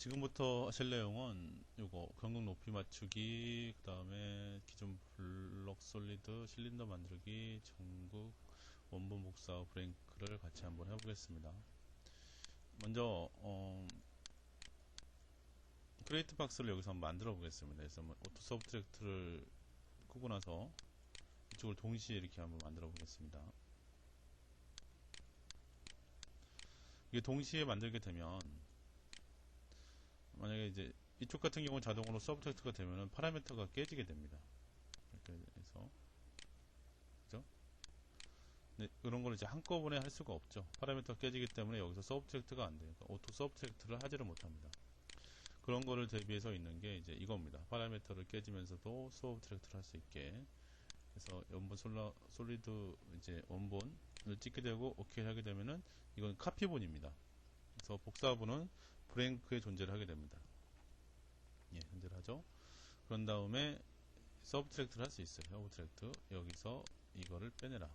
지금부터 하실 내용은 요거 경극 높이 맞추기 그 다음에 기존 블록 솔리드 실린더 만들기 전국 원본 복사 브레이크를 같이 한번 해보겠습니다. 먼저 어, 크리에이트 박스를 여기서 한번 만들어 보겠습니다. 그래서 오토 서브트랙트를 끄고 나서 이쪽을 동시에 이렇게 한번 만들어 보겠습니다. 이게 동시에 만들게 되면 이제 이쪽 같은 경우는 자동으로 서브젝트가 되면은 파라미터가 깨지게 됩니다. 이렇게 해서 그죠? 네, 그런 걸 이제 한꺼번에 할 수가 없죠. 파라미터가 깨지기 때문에 여기서 서브젝트가 안 돼요. 그러니까 오토 서브젝트를 하지를 못합니다. 그런 거를 대비해서 있는 게 이제 이겁니다. 파라미터를 깨지면서도 서브트랙트를 할 수 있게 그래서 원본 솔라, 솔리드 이제 원본을 찍게 되고 오케이 하게 되면은 이건 카피본입니다. 그래서 복사본은 브랭크의 존재를 하게 됩니다. 예, 존재를 하죠. 그런 다음에 서브트랙트를 할 수 있어요. 서브트랙트 여기서 이거를 빼내라.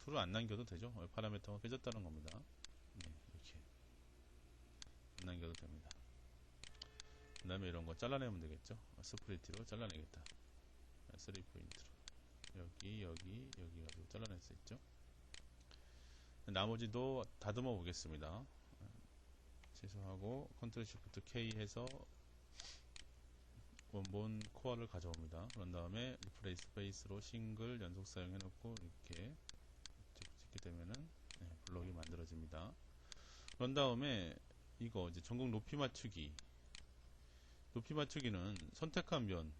툴을 안 남겨도 되죠. 파라미터가 깨졌다는 겁니다. 예, 이렇게 안 남겨도 됩니다. 그 다음에 이런 거 잘라내면 되겠죠. 스프리트로 잘라내겠다. 3포인트로 여기 여기 여기 가지고 잘라낼 수 있죠. 나머지도 다듬어 보겠습니다. 취소하고 컨트롤 시프트 K 해서 원본 코어를 가져옵니다. 그런 다음에 리플레이스 베이스로 싱글 연속 사용해 놓고 이렇게 찍게 되면은 네, 블록이 만들어집니다. 그런 다음에 이거 이제 전국 높이 맞추기 높이 맞추기는 선택한 면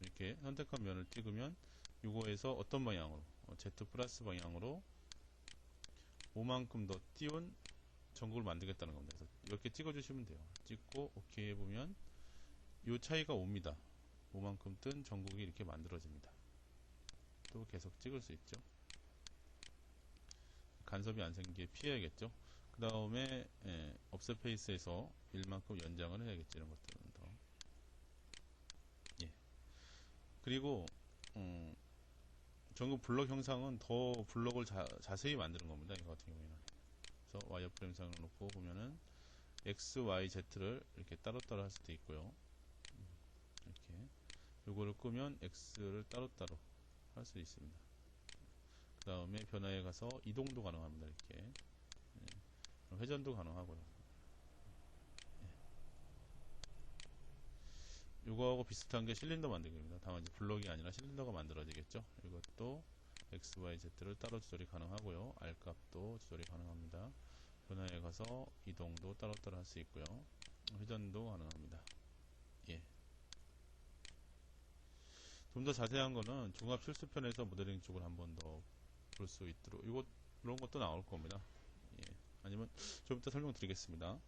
이렇게 선택한 면을 찍으면 이거에서 어떤 방향으로 어, Z 플러스 방향으로 5만큼 더 띄운 전국을 만들겠다는 겁니다. 그래서 이렇게 찍어주시면 돼요. 찍고 OK 해보면 이 차이가 옵니다. 5만큼 뜬 전국이 이렇게 만들어집니다. 또 계속 찍을 수 있죠. 간섭이 안 생기게 피해야겠죠. 그 다음에 예, 업셋 페이스에서 1만큼 연장을 해야겠죠. 이런 것들은 더. 예. 그리고 음, 전국 블럭 형상은 더 블럭을 자, 자세히 만드는 겁니다. 이거 같은 경우에는. 그래서 와이어프레임 상을 놓고 보면은 X, Y, Z를 이렇게 따로따로 할 수도 있고요. 이렇게 요거를 끄면 X를 따로따로 할 수 있습니다. 그 다음에 변화에 가서 이동도 가능합니다. 이렇게 예. 회전도 가능하고요. 예. 요거하고 비슷한 게 실린더 만들기입니다. 다만 이제 블럭이 아니라 실린더가 만들어지겠죠. 이것도 X, Y, Z를 따로 조절이 가능하고요. R 값도 조절이 가능합니다. 변화에 가서 이동도 따로따로 할 수 있고요. 회전도 가능합니다. 예. 좀 더 자세한 거는 종합 실수편에서 모델링 쪽을 한번 더 볼 수 있도록 이거 이런 것도 나올 겁니다. 예. 아니면 좀 이따 설명드리겠습니다.